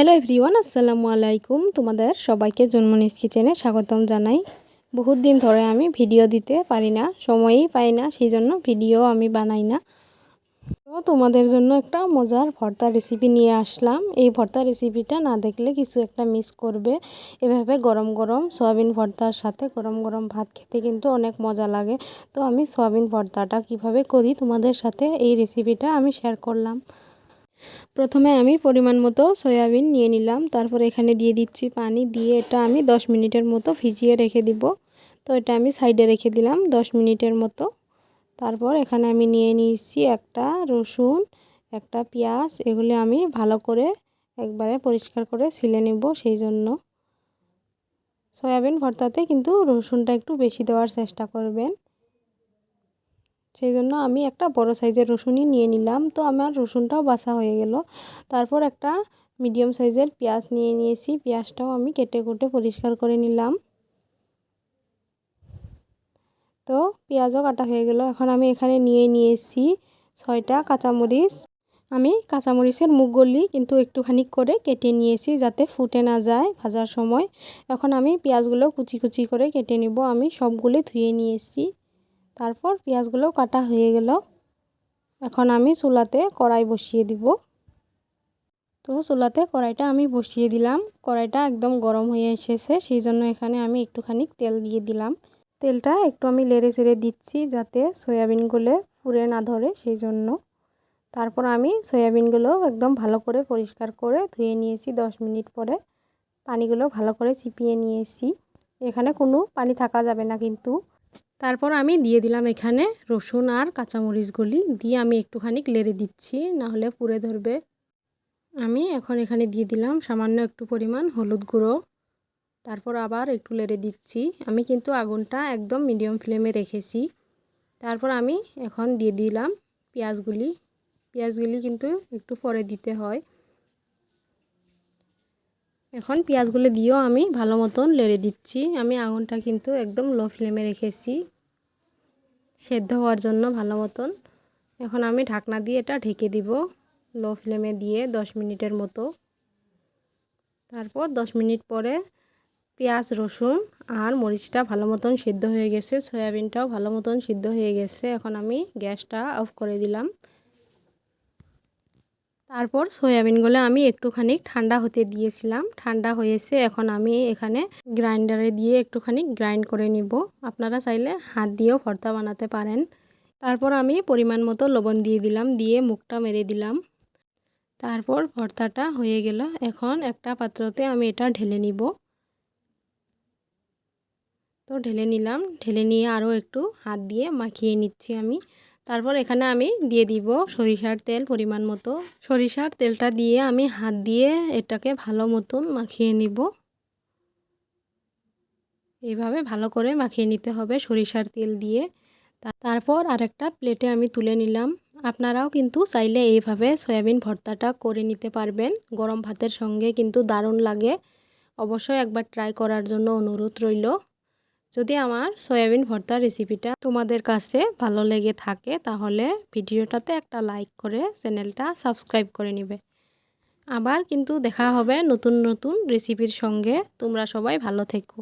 Hello everyone আসসালামু আলাইকুম তোমাদের সবাইকে জন্মনিজ কিচেনে স্বাগতম জানাই। বহুত দিন ধরে আমি ভিডিও দিতে পারি না, সময়ই পাই না সেই জন্য ভিডিও আমি বানাই না। তো তোমাদের জন্য একটা মজার ভর্তা রেসিপি নিয়ে আসলাম। এই ভর্তা রেসিপিটা না দেখলে কিছু একটা মিস করবে। এভাবে গরম গরম সয়াবিন ভর্তার সাথে গরম গরম ভাত খেতে কিন্তু অনেক মজা লাগে। তো আমি সয়াবিন ভর্তাটা কীভাবে করি তোমাদের সাথে এই রেসিপিটা আমি শেয়ার করলাম। প্রথমে আমি পরিমাণ মতো সয়াবিন নিয়ে নিলাম, তারপর এখানে দিয়ে দিচ্ছি পানি, দিয়ে এটা আমি 10 মিনিটের মতো ভিজিয়ে রেখে দিব। তো এটা আমি সাইডে রেখে দিলাম 10 মিনিটের মতো। তারপর এখানে আমি নিয়ে নিয়েছি একটা রসুন, একটা পেঁয়াজ, এগুলি আমি ভালো করে একবারে পরিষ্কার করে ছিলে নেব সেই জন্য। সয়াবিন ভর্তাতে কিন্তু রসুনটা একটু বেশি দেওয়ার চেষ্টা করবেন। সেই জন্য আমি একটা বড় সাইজের রসুনই নিয়ে নিলাম। তো আমার রসুনটাও বাসা হয়ে গেল। তারপর একটা মিডিয়াম সাইজের পেঁয়াজ নিয়ে নিয়েছি। পেঁয়াজটাও আমি কেটে কুটে পরিষ্কার করে নিলাম। তো পেঁয়াজও কাটা হয়ে গেল। এখন আমি এখানে নিয়ে নিয়েছি ছয়টা কাঁচামরিচ। আমি কাঁচামরিচের মুখগুলি কিন্তু একটুখানি করে কেটে নিয়েছি যাতে ফুটে না যায় ভাজার সময়। এখন আমি পেঁয়াজগুলো কুচি কুচি করে কেটে নিব। আমি সবগুলি ধুয়ে নিয়েছি। তারপর পেঁয়াজগুলো কাটা হয়ে গেল। এখন আমি চুলাতে কড়াই বসিয়ে দিব। তো চুলাতে কড়াইটা আমি বসিয়ে দিলাম। কড়াইটা একদম গরম হয়ে এসেছে সেই জন্য এখানে আমি একটুখানি তেল দিয়ে দিলাম। তেলটা একটু আমি লেড়ে চেড়ে দিচ্ছি যাতে সয়াবিনগুলো পুড়ে না ধরে সেই জন্য তারপর আমি সয়াবিনগুলো একদম ভালো করে পরিষ্কার করে ধুয়ে নিয়েছি দশ মিনিট পরে। পানিগুলো ভালো করে চিপিয়ে নিয়েছি। এখানে কোনো পানি থাকা যাবে না কিন্তু। তারপর আমি দিয়ে দিলাম এখানে রসুন আর কাঁচামরিচগুলি দিয়ে আমি একটুখানি লেড়ে দিচ্ছি, নাহলে পুড়ে ধরবে। আমি এখন এখানে দিয়ে দিলাম সামান্য একটু পরিমাণ হলুদ গুঁড়ো। তারপর আবার একটু লেড়ে দিচ্ছি। আমি কিন্তু আগুনটা একদম মিডিয়াম ফ্লেমে রেখেছি। তারপর আমি এখন দিয়ে দিলাম পেঁয়াজগুলি। পেঁয়াজগুলি কিন্তু একটু পরে দিতে হয়। এখন পেঁয়াজগুলো দিয়েও আমি ভালো মতন লেড়ে দিচ্ছি। আমি আগুনটা কিন্তু একদম লো ফ্লেমে রেখেছি, সেদ্ধ হওয়ার জন্য ভালো মতন। এখন আমি ঢাকনা দিয়ে এটা ঢেকে দিব লো ফ্লেমে দিয়ে দশ মিনিটের মতো। তারপর দশ মিনিট পরে পেঁয়াজ, রসুন আর মরিচটা ভালো মতন সিদ্ধ হয়ে গেছে, সয়াবিনটাও ভালো মতন সিদ্ধ হয়ে গেছে। এখন আমি গ্যাসটা অফ করে দিলাম। তারপর সয়াবিনগুলো আমি একটুখানি ঠান্ডা হতে দিয়েছিলাম। ঠান্ডা হয়েছে, এখন আমি এখানে গ্রাইন্ডারে দিয়ে একটুখানি গ্রাইন্ড করে নিব। আপনারা চাইলে হাত দিয়েও ভর্তা বানাতে পারেন। তারপর আমি পরিমাণ মতো লবণ দিয়ে দিলাম, দিয়ে মুখটা মেরে দিলাম। তারপর ভর্তাটা হয়ে গেল। এখন একটা পাত্রতে আমি এটা ঢেলে নিব। তো ঢেলে নিলাম। ঢেলে নিয়ে আরও একটু হাত দিয়ে মাখিয়ে নিচ্ছি আমি। তারপর এখানে আমি দিয়ে দিব সরিষার তেল পরিমাণ মতো। সরিষার তেলটা দিয়ে আমি হাত দিয়ে এটাকে ভালো মতন মাখিয়ে নিব। এইভাবে ভালো করে মাখিয়ে নিতে হবে সরিষার তেল দিয়ে। তারপর আরেকটা প্লেটে আমি তুলে নিলাম। আপনারাও কিন্তু চাইলে এইভাবে সয়াবিন ভর্তাটা করে নিতে পারবেন। গরম ভাতের সঙ্গে কিন্তু দারুণ লাগে। অবশ্যই একবার ট্রাই করার জন্য অনুরোধ রইল। যদি আমার সয়াবিন ভর্তা রেসিপিটা তোমাদের কাছে ভালো লেগে থাকে, তাহলে ভিডিওটাতে একটা লাইক করে চ্যানেলটা সাবস্ক্রাইব করে নিবে। আবার কিন্তু দেখা হবে নতুন নতুন রেসিপির সঙ্গে। তোমরা সবাই ভালো থেকো।